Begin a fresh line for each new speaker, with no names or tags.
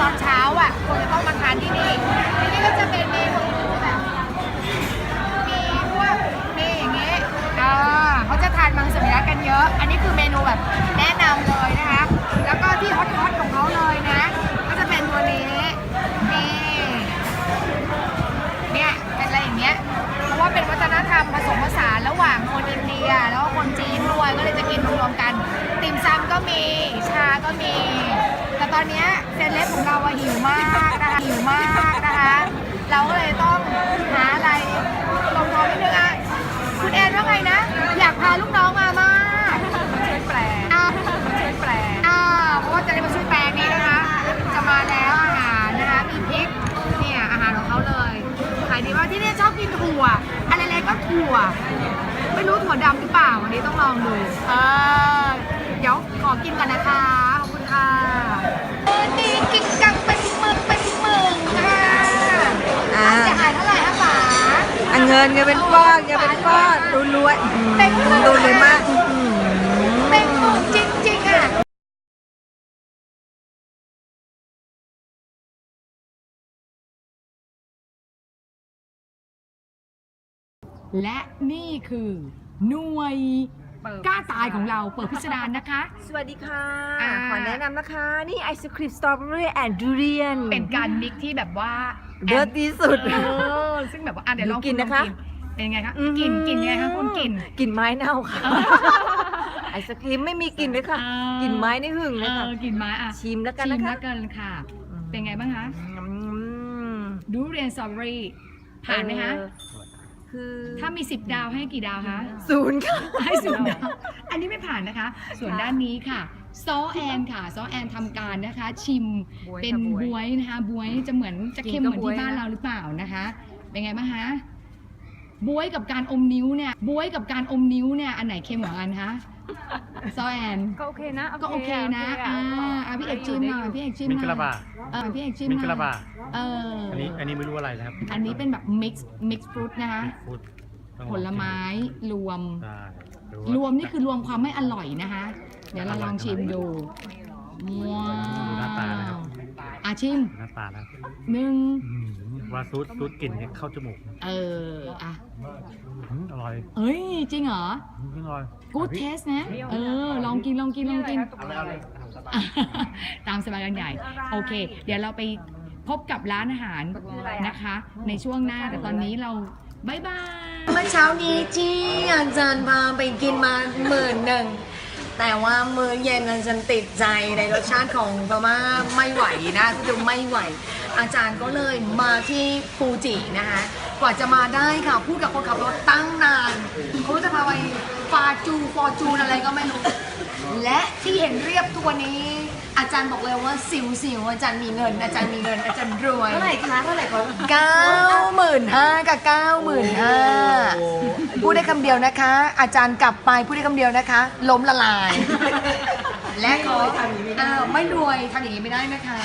ตอนเช้าอะคนจะต้องมาทานที่นี่ที่นี่ก็จะเป็นเมนูแบบมีพวกเมนูอย่างเงี้ยอ่าเขาจะทานมังสวิรัตกันเยอะ อันนี้คือเมนูแบบแนะนำเลยนะคะ แล้วก็ที่ฮอตฮอตของเขาเลยนะ ก็จะเป็นตัวนี้นี่เนี่ยเป็นอะไรอย่างเงี้ยเพราะว่าเป็นวัฒนธรรมผสมผสานระหว่างคนอินเดียแล้วก็คนจีนด้วยก็เลยจะกินรวมๆกัน ติ่มซำก็มีชาก็มี เซเลบของเราอะหิวมากนะคะหิวมากนะคะ เราก็เลยต้องหาอะไรลงท้องนิดนึงอะคุณแอนว่าไงนะ อยากพาลูกน้องมามาก
ช่วยแปล
อ่า
ช่วยแปล
อ่าเพราะว่าจะได้มาช่วยแปลงนี้นะคะ จะมาแล้วอาหารนะคะมีพริกเนี่ยอาหารของเขาเลยขายดีมากที่นี่ชอบกินถั่วอะไรๆก็ถั่ว ไม่รู้ถั่วดำหรือเปล่าวันนี้ต้องลองดู เออเดี๋ยวขอกินกันนะ เงินเงินเป็นก้อนเงินเป็นก้อนดู
รวยอื้อหือดูรวยมากอื้อหือเป็นหมึกจ
ริงๆอะและนี่คือหน่วย
กล้าต
ายของเราเปิดพิสดารนะคะ
สวัสดีค่ะ อ่า ขอแนะนำนะคะ นี่ไอศครีมสตรอเบอรี่แอนด์ดูเรียนเป็นการม
ิกที่แบบว่าเลิศ
ที่สุด เอ
อซึ่งแบบว่าอะเดี๋ยวลองหนูกินนะคะลองเป็นไงคะกลิ่นกลิ่นยังไงคะคุณกลิ่น
กลิ่นไม้เน่าค่ะ ไอศครีมไม่มีกลิ่นเลยค่ะอ
่ากลิ่นไม้
นี่หึงเลยค่ะ เอ
อกลิ่นไม้อะ
ชิมแล้วกันชินะมคะแล้
วกันค่ะ
เป็นไงบ้างคะ อืม
ดูเรียนสตรอเบอรี่ผ่านไหมคะ เอ
อ คือถ้า
มี 10 ดาวให้กี่ดาวคะ
ศูนย์ค่ะ ให้ศูนย์ดา
วอันนี้ไม่ผ่านนะคะ ส่วนด้านนี้ค่ะซอแอนค่ะซอแอนทำการนะคะ ชิมบ๊วยค่ะเป็นบ๊วยบวยนะคะบวยจะเหมือนจะเค็มกินเหก็มือนที่บ๊วยบ้านนะเราหรือเปล่านะคะ เป็นไงบ้างคะ บวยกับการอมนิ้วเนี่ยบวยกับการอมนิ้วเนี่ยอันไหนเค็มกว่ากันคะซอแอน ก
็โอเคนะก็โอเคน
ะ อ่าอะพี่เอกชิมหน่อยพี่เอกชิมมินหกน่ระอยบ
า
เออพี่เอกชิมมินหกน่ระอยบ
า
เอออันนี้อั
นนี้ไม่รู้อะไรนะครับอัน
นี้เป็นแบบ mix mix fruit นะคะ
ฟูดต้องผลไม้
รวม
ได้ดูรวมนี
่คือรวมความไม่อร่อยนะคะ เดี๋ยวเราลองชิมดูว้าดูหน้าตานะครัวบอา ชิม
หน้าตานะ
หนึ่ง
อืมว่าซูดซูดกลิ่นเนี่ยเข้าจมูก
เอออะ
อืมอร่อย
เอ้ยจริงเหรอ
อืมอร่อย
good taste นะ เออ ลองกินลองกินลองกิน
เอาเลยเอาเลย
ตามสบายกันใหญ่ โอเค เดี๋ยวเราไปพบกับร้านอาหารนะคะ ในช่วงหน้าแต่ตอนนี้เราบายบาย เมื่อเช้านี้ที่อาจารย์พาไปกินมาหมื่นหนึ่ง แต่ว่ามื้อเย็นอาจารย์ติดใจในรสชาติของพม่าไม่ไหวนะคือไม่ไหว อาจารย์ก็เลยมาที่ฟูจินะคะ กว่าจะมาได้ค่ะ พูดกับคนขับรถตั้งนานเขาจะพาไปฟาจูฟอร์จูนอะไรก็ไม่รู้ และที่เห็นเรียบตัวนี้ อาจารย์บอกเลยว่าสิวสิวอาจารย์มีเงิน อาจารย์มีเงินอาจารย์รวยเท่าไหร
่คะเท่าไหร่คะเก้า
หมื่นห้ากับเก้าหมื่นห้า
พูด
ได้คำเดียวนะคะ อาจารย์กลับไปพูดได้คำเดียวนะคะ ล้มละลาย และขอ
อ้าวไม่
รวยทำอย่างนี้ไม่ได้นะคะ